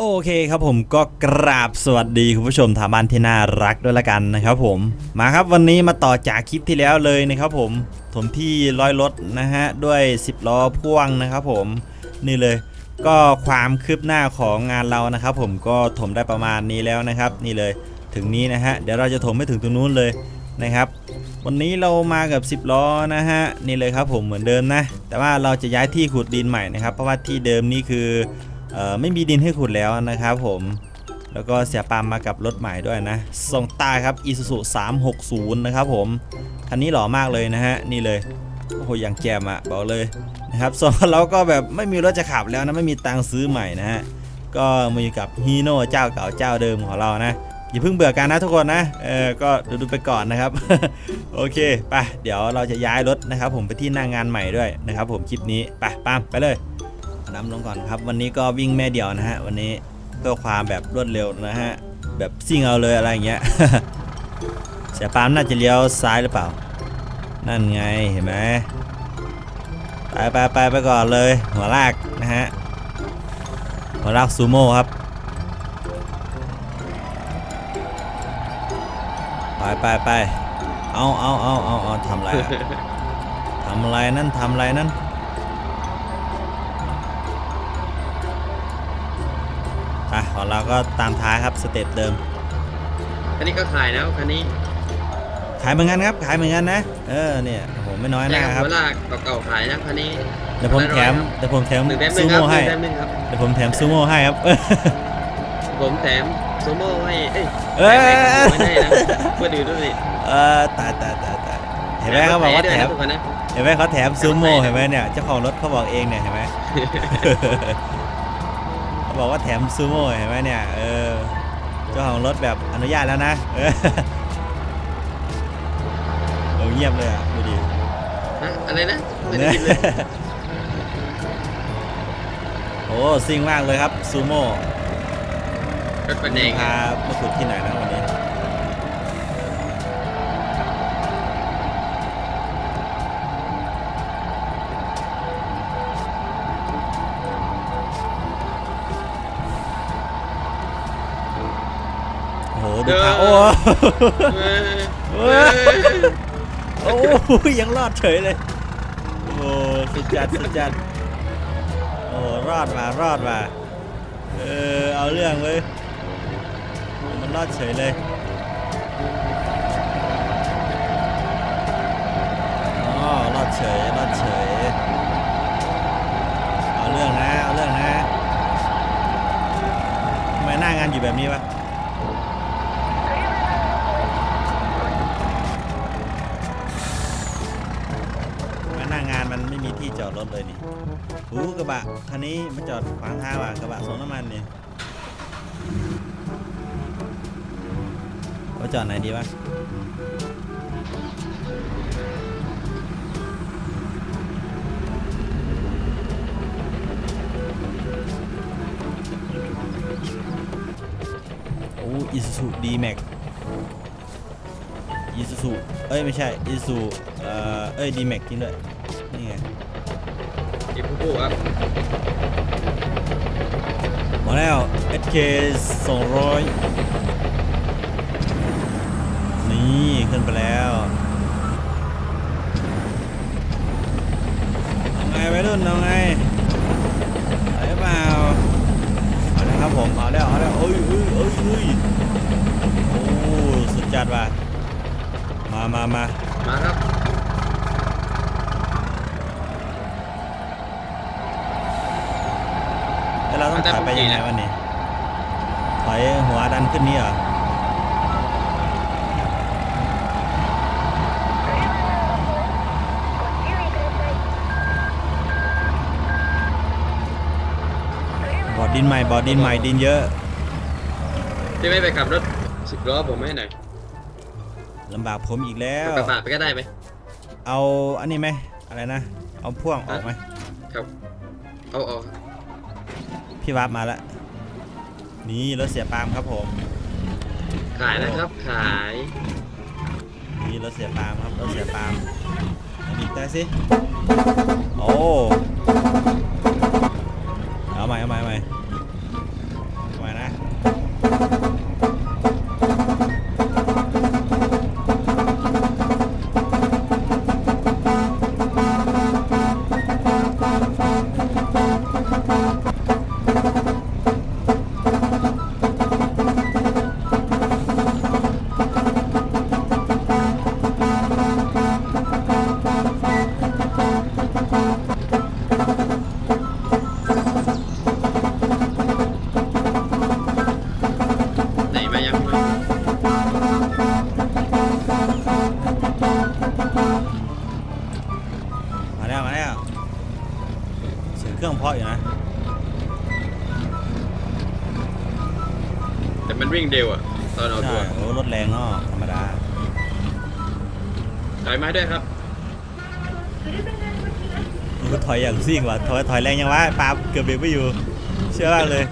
โอเคครับผมก็กราบสวัสดีคุณผู้ชมทางบ้านที่น่ารักด้วยละกันนะครับผมมาครับวันนี้มาต่อจากคลิปที่แล้วเลยนะครับผมถมที่ร้อยรถนะฮะด้วย 10 ล้อพ่วงนะครับผมนี่เลยก็ความคืบหน้าของงานเรานะครับ ผมก็ถมได้ประมาณนี้แล้วนะครับ นี่เลยถึงนี้นะฮะเดี๋ยวเราจะถมไม่ถึงตรงนู้นเลยนะครับ วันนี้เรามากับ 10 ล้อนะฮะนี่เลยครับผมเหมือนเดิมนะแต่ว่าเราจะย้ายที่ขุดดินใหม่นะครับ เพราะว่าที่เดิมนี่คือ ไม่มีดินให้ขุดแล้วนะครับผมแล้วก็เสียปามมากับรถใหม่ด้วยนะส่งตาครับ Isuzu 360 นะครับผมคันนี้หล่อมากเลยนะฮะนี่เลยโอ้โหอย่างแจมอะบอกเลยนะครับส่วนเราก็แบบไม่มีรถจะขับแล้วนะไม่มีตังค์ซื้อใหม่นะฮะก็มาอยู่กับฮีโน่เจ้าเก่าเจ้าเดิมของเรานะอย่าเพิ่งเบื่อกันนะทุกคนนะเออก็ดูดูไปก่อนนะครับ โอเคไปเดี๋ยวเราจะย้ายรถนะครับ ผมไปที่หน้างงานใหม่ด้วยนะครับ ผมคลิปนี้ไปปามไปเลย น้ำลงก่อนครับ วันนี้ก็วิ่งแม่เดี่ยวนะฮะ วันนี้เพื่อความแบบรวดเร็วนะฮะ แบบซิ่งเอาเลยอะไรอย่างเงี้ยเสียปามน่าจะเลี้ยวซ้ายหรือเปล่า นั่นไงเห็นไหมไปไปไปไปก่อนเลย หัวลากนะฮะ หัวลากซูโม่ครับไปไปไปเอาเอาเอาเอาเอาทำอะไรทำอะไรนั่นทำอะไรนั่น เราก็ตามท้ายครับสเต็ปเดิม คันนี้ก็ขายแล้วคันนี้ขายเหมือนกันครับ ขายเหมือนกันนะ เออเนี่ยโอ้โหไม่น้อยหใช่น้าคครัรับบเวลาเก่าๆขายนะคันนี้เดี๋ยวผมแถมเดี๋ยวผมแถมหนึ่งแต้มหซูนึ่งครับโม่หให้นึ่งแต้มหนึ่งครับ เดี๋ยวผมแถมซูโม่ให้ครับ ผมแถมโซโม่ให้เอ้ยเอ้ย แถมให้ผมไม่ได้นะเพื่อดูด้วยสิเออตายตายตายตายเห็นไหมเขาบอกว่าแถมทุกคนนะเห็นไหมเขาแถมซูโม่เห็นไหมเนี่ยเจ้าของรถเขาบอกเองเนี่ยเห็นไหมเขา บอกว่าแถมซูโม่เห็นไหมเนี่ย เออ เจ้าของรถแบบอนุญาตแล้วนะ เออเออเงียบเลยอะดูดิฮะอะไรนะไม่ได้ยินเลยโอ้ซิ่งมากเลยครับซูโม่รถประแดงพามาขุดที่ไหนนะ เฮ้ยโอ้โหยังรอดเฉยเลย โอ้สุดจัดสุดจัดโอ้รอดมารอดมาเออเอาเรื่องเลยมันรอดเฉยเลยอ๋อรอดเฉยรอดเฉยเอาเรื่องนะเอาเรื่องนะทำไมหน้างานอยู่แบบนี้วะ รถเลยนี่หูกระบะคันนี้มาจอดขวางทางว่ะกระบะส่งน้ำมันนี่ว่าจอดไหนดีวะโอ้อิซูซูดีแม็กอิซูซูเอ้ย ไม่ใช่อิซูเอ่อเอ้ยดีแม็กจริงด้วยนี่ไง จิบผู้ครับมาแล้ว SK 200 นี่ ขึ้นไปแล้วเอาไงไปรุ่นเอาไงไปเปล่าเอาแล้วครับผมเอาแล้วเอาแล้วเอ้ยเอ้ยเอ้ยเอ้ยโอ้สุดจัดว่ะมามามา มาครับ แล้วเราต้องถอยไปยังไงวันนี้ถอยหัวดันขึ้นนี่เหรอบอดดินใหม่บอดดินใหม่ดินเยอะพี่ไม่ไปขับรถสิบล้อผมให้หน่อยลำบากผมอีกแล้วขับกระบะไปก็ได้ไหมเอาอันนี้ไหมอะไรนะ เอาพ่วงออกไหมครับเอาเอา พี่วาร์ปมาแล้วนี่รถเสียปาล์มครับผม ขายนะครับ ขายนี่รถเสียปาล์มครับรถเสียปาล์มเอาบีบแต่สิโอ้เอาใหม่เอาใหม่เอาใหม่ อยอย่างซิ่งว่ะถอยถอยแรงยังวะปาล์มเกือบเบรกไม่อยู่ เชื่อมากเลย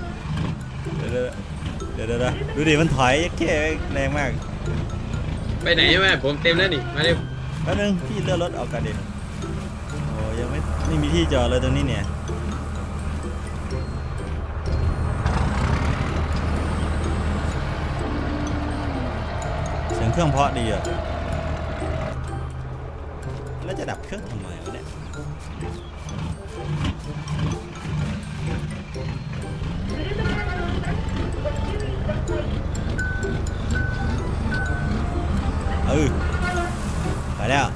เดี๋ยวเดี๋ยวเดี๋ยวเดี๋ยวดูดิมันถอยแค่แรงมาก ไปไหนมาผมเต็มแล้วนี่ มาเร็วแป๊บนึงพี่เลื่อนรถออกกันดิโอ้ยังไม่ไม่มีที่จอดเลยตรงนี้เนี่ยเสียงเครื่องเพราะดีอะแล้วจะดับเครื่องทำไมวะเนี่ย ออไปแล้ว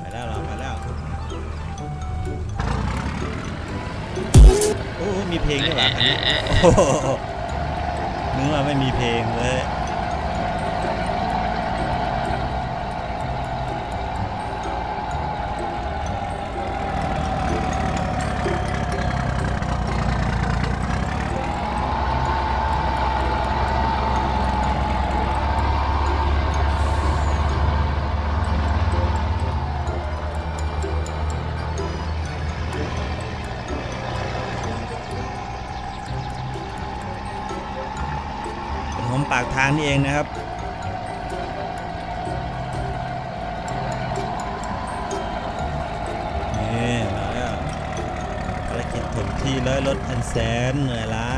ไปแล้วเราไปแล้ว โอ้ มีเพลงด้วยเหรอแอะแอะแอะโอ้โห ทางนี่เองนะครับ นี่มาแล้วภารกิจถมที่ร้อยรถพันแสนเหนื่อยล้า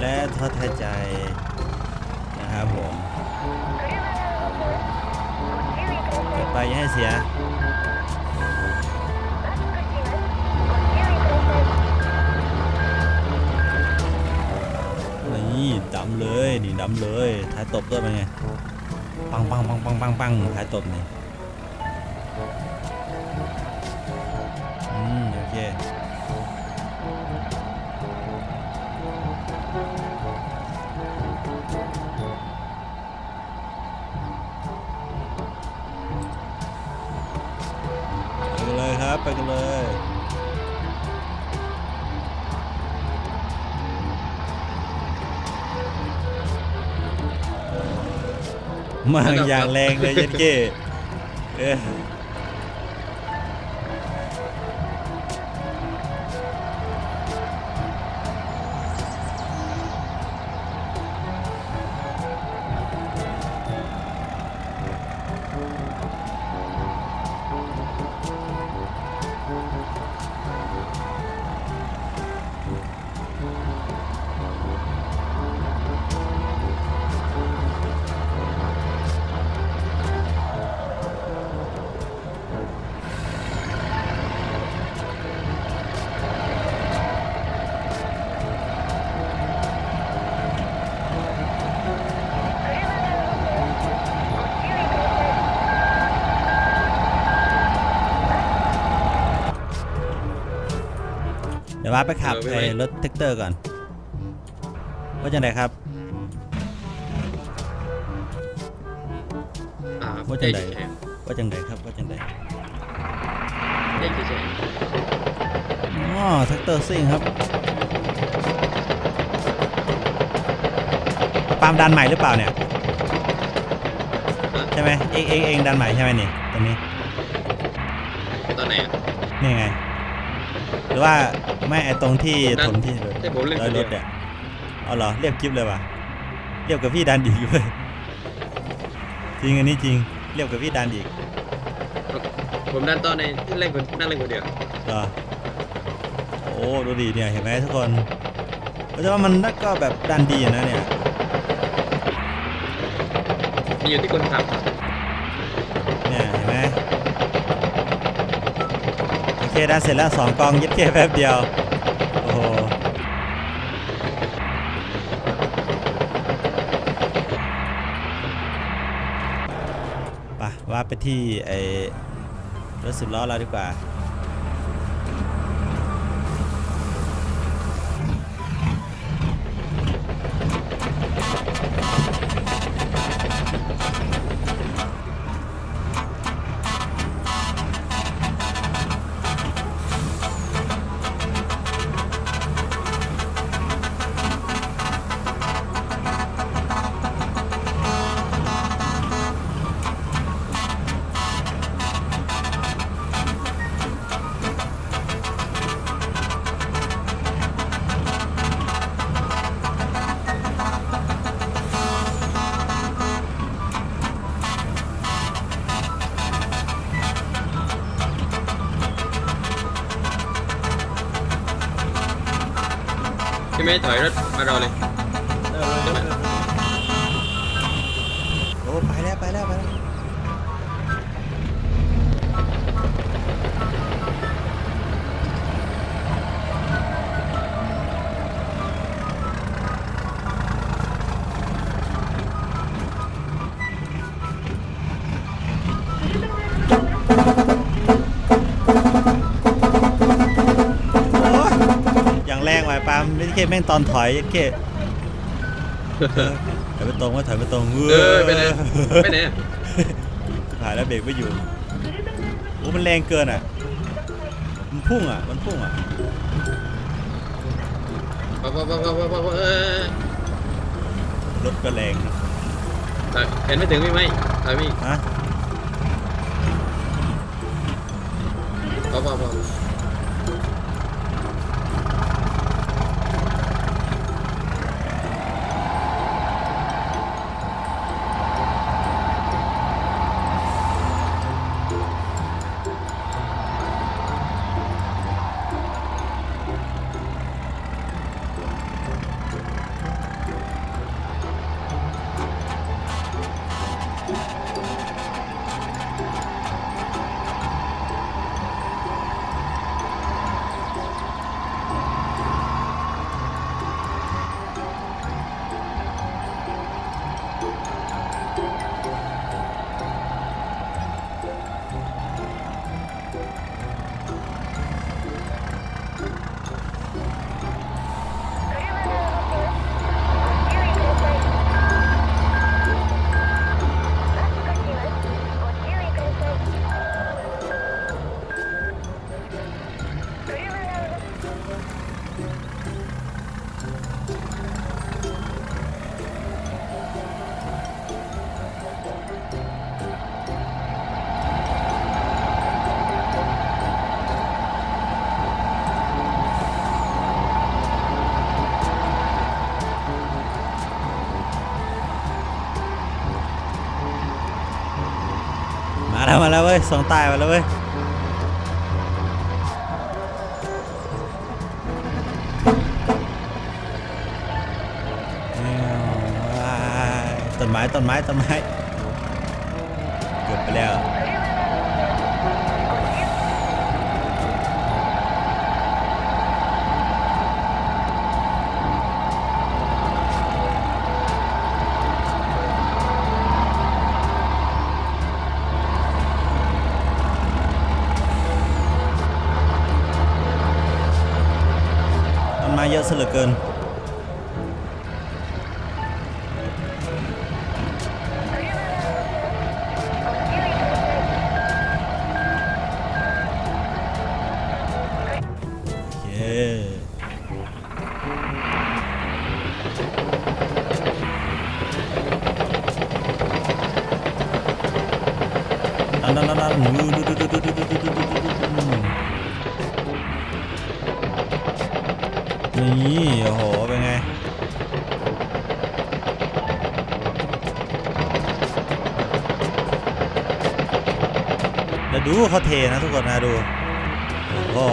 และท้อแท้ใจนะครับผม ไปย่าให้เสียำเลยนี่ดำเลยท้ายตบด้วยเป็นไงปังปังปังปังปังปังท้ายตบนี่อืมโอเคไปกันเลยครับไปกันเลย มาอย่างแรงเลยเย็นเก้เอ้ย เดี๋ยวว่าไปขับไอ้รถแท็กเตอร์ก่อน ว่าจังไดครับ อ่าว่าจังใดเฉยว่าจังไดครับว่าจังไดๆเด็กเฉยอ๋อแท็กเตอร์ซิ่งครับปาล์มดันใหม่หรือเปล่าเนี่ยใช่ไหมเองเองเองดันใหม่ใช่ไหมนี่ตรงนี้ๆตอนไหนอะนี่ไงห รือว่าไม่ไอตรงที่ดันถมที่รถที่ผมเล่น ร้อยรถเนี่ยเอาเหรอเรียบกิฟเลยว่ะเรียบกับพี่ดันอีกเลยจริงอันนี้จริงเรียบกับพี่ดันอีกผมดันตอนในเล่นคนนั่งเล่นคนเดียวเหรอโอ้โอ้ดูดีเนี่ยเห็นไหมทุกคนแต่ว่ามันก็แบบดันดีอยู่นะเนี่ย มีอยู่ที่คนขับ เนี่ยเห็นไหม โอเคดันเสร็จแล้วสองกองยึดเคแป๊บเดียว โอ้โห ไปว่าไปที่ไอ้รถสิบล้อเราดีกว่า mấy thời rất bắt đầu liền. ปาล์มไม่ใช่แม่งตอนถอยยังเกถอยไปตรงว่าถอยไปตรงเออไปไหนไปไหนถ่ายแล้วเบรกไม่อยู่โอ้มันแรงเกินอะ มันพุ่งอะ มันพุ่งอะว้าวว้าวว้าวว้าวว้าวเออรถก็แรงนะถอยเห็นไม่ถึงพี่ไหมถอยพี่ฮะว้าวว้าวว้า แล้วมาแล้วเว้ยสองตายมาแล้วเว้ยแมวว้ายต้นไม้ต้นไม้ต้นไม้เกือบไปแล้ว เยอะซะเหลือเกินโอเคดันดันดันดันดูดูดูดูดูดูดูดู นี่โอ้โห เป็นไง เดี๋ยวดูเขาเทนะทุกคนนะดู โอ้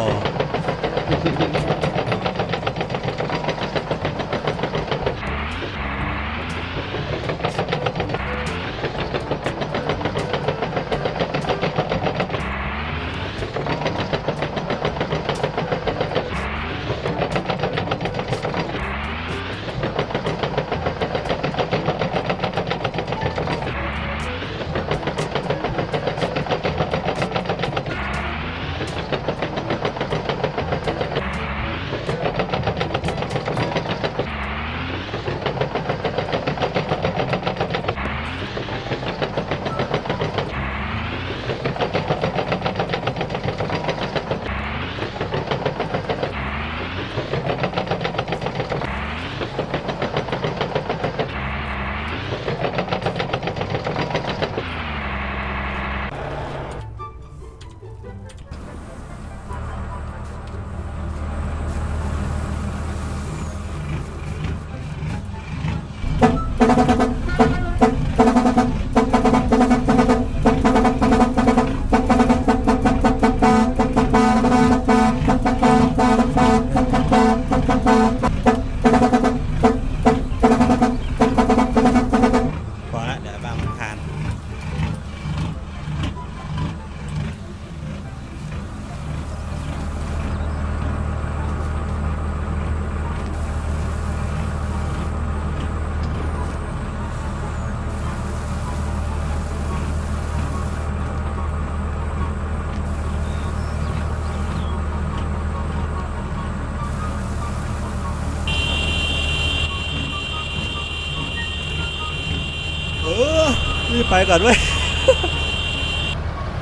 รีบไปก่อนเว้ย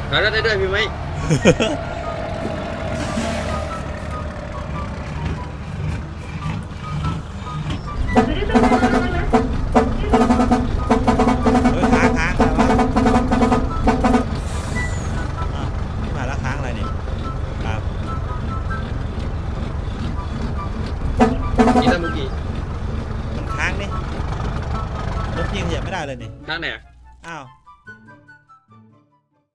ขับรถได้ด้วยพี่ไหมเฮ้ยค้างค้างอะไรวะอ้าวนี่มาแล้วค้างอะไรนี่ครับนี่ตั้งเมื่อกี้มันค้างนี่รถพี่ขยับไม่ได้เลยนี่ ข้างไหนอะอ้าว